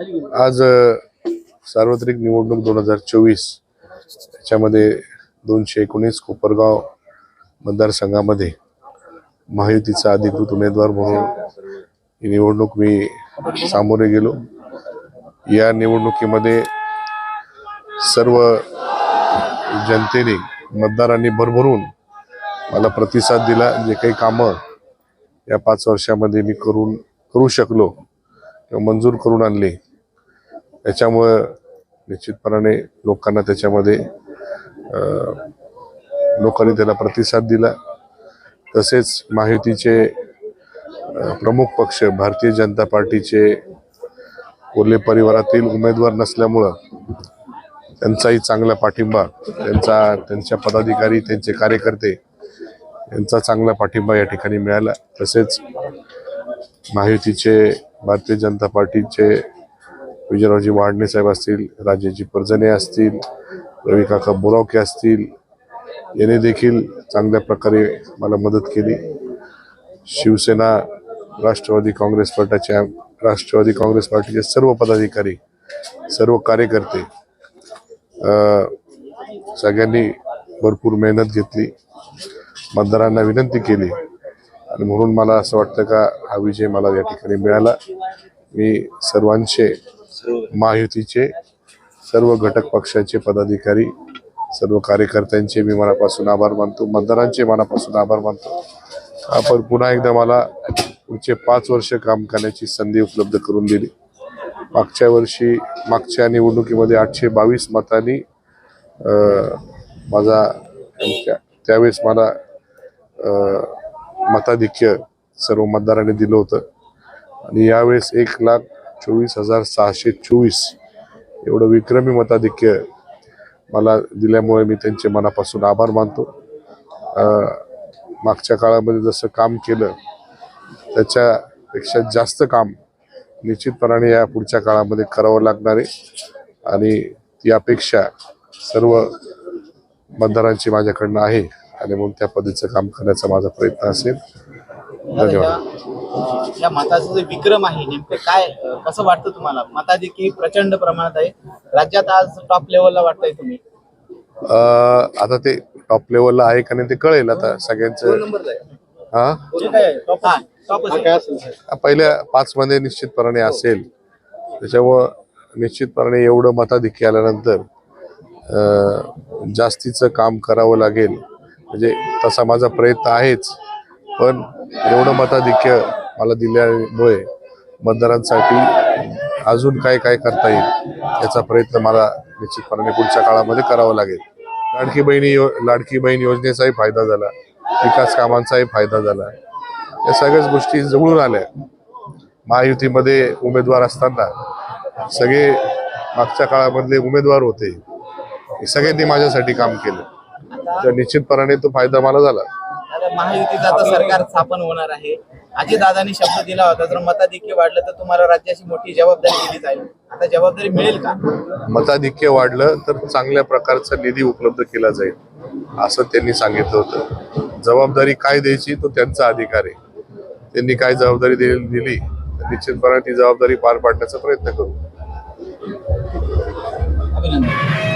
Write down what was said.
आज सार्वत्रिक निवडणूक दोन हजार चोवीस याच्यामध्ये दोनशे एकोणीस कोपरगाव मतदारसंघामध्ये महायुतीचा अधिकृत उमेदवार म्हणून ही निवडणूक मी सामोरे गेलो. या निवडणुकीमध्ये सर्व जनतेने मतदारांनी भरभरून मला प्रतिसाद दिला. जे काही कामं या पाच वर्षामध्ये मी करून करू शकलो किंवा मंजूर करून आणले त्याच्यामुळं निश्चितपणाने लोकांना त्याच्यामध्ये लोकांनी त्याला प्रतिसाद दिला. तसेच महायुतीचे प्रमुख पक्ष भारतीय जनता पार्टीचे कोल्हे परिवारातील उमेदवार नसल्यामुळं त्यांचाही चांगला पाठिंबा त्यांचा त्यांच्या पदाधिकारी त्यांचे कार्यकर्ते यांचा चांगला पाठिंबा या ठिकाणी मिळाला. तसेच महायुतीचे भारतीय जनता पार्टीचे विजयरावजी वाडणे साहेब असतील राजेजी पर्जने असतील रवी काका बोरावके असतील याने देखील चांगल्या प्रकारे मला मदत केली. शिवसेना राष्ट्रवादी काँग्रेस पक्षाच्या राष्ट्रवादी काँग्रेस पार्टीचे सर्व पदाधिकारी सर्व कार्यकर्ते सगळ्यांनी भरपूर मेहनत घेतली. मतदारांना विनंती केली. आणि म्हणून मला असं वाटतं का हा विजय मला या ठिकाणी मिळाला. मी सर्वांचे महायुतीचे सर्व घटक पक्षाचे पदाधिकारी सर्व कार्यकर्त्यांचे मी मनापासून आभार मानतो. मतदारांचे मनापासून आभार मानतो. आपण पुन्हा एकदा मला पुढचे पाच वर्ष काम करण्याची संधी उपलब्ध करून दिली. मागच्या वर्षी मागच्या निवडणुकीमध्ये आठशे बावीस मतांनी माझा त्या- त्यावेळेस मला मताधिक्य सर्व मतदारांनी दिलं होतं. आणि यावेळेस एक लाख चोवीस हजार सहाशे चोवीस. एवढं विक्रमी मताधिक्य मला दिल्यामुळे मी त्यांचे मनापासून आभार मानतो. मागच्या काळामध्ये जसं काम केलं त्याच्यापेक्षा जास्त काम निश्चितपणाने या पुढच्या काळामध्ये करावं लागणार आहे. आणि ती अपेक्षा सर्व मतदारांची माझ्याकडनं आहे आणि म्हणून त्या पद्धतीचं काम करण्याचा माझा प्रयत्न असेल. धन्यवाद. या मताचा जो विक्रम आहे नेमकं काय कसं वाटतं तुम्हाला? मताधिकी प्रचंड प्रमाणात आहे. राज्यात आज टॉप लेवलला वाटतंय तुम्ही. अं, आता ते टॉप लेवलला आहे का नाही ते कळेल आता सगळ्यांचं. हा? हा. पहिल्या पाच मध्ये निश्चितपणाने असेल. त्याच्यामुळं निश्चितपणाने एवढं मताधिक्य आल्यानंतर अं, जास्तीचं काम करावं लागेल. म्हणजे तसा माझा प्रयत्न आहेच. पण एवढं मताधिक्य मला दिल्यामुळे मतदारांसाठी अजून काय काय करता येईल याचा प्रयत्न मला निश्चितपणाने पुढच्या काळामध्ये करावा लागेल. लाडकी बहिणी यो लाडकी बहीण योजनेचाही फायदा झाला विकास कामांचाही फायदा झाला. या सगळ्याच गोष्टी जवळून आल्या. महायुतीमध्ये उमेदवार असताना सगळे मागच्या काळामधले उमेदवार होते. सगळ्यांनी माझ्यासाठी काम केलं. तर निश्चितपणाने तो फायदा मला झाला. महायुतीचं आता सरकार स्थापन होणार आहे. अजितदादांनी शब्द दिला होता जर मताधिक्य वाढलं तर तुम्हाला राज्याची मोठी जबाबदारी दिली जाईल. आता जबाबदारी मिळेल का? मताधिक्य वाढलं तर चांगल्या प्रकारचा निधी उपलब्ध केला जाईल असं त्यांनी सांगितलं होतं. जबाबदारी काय द्यायची तो त्यांचा अधिकार आहे. त्यांनी काय जबाबदारी दिली दिली तर निश्चितपणे ती जबाबदारी पार पाडण्याचा प्रयत्न करू. अभिनंदन.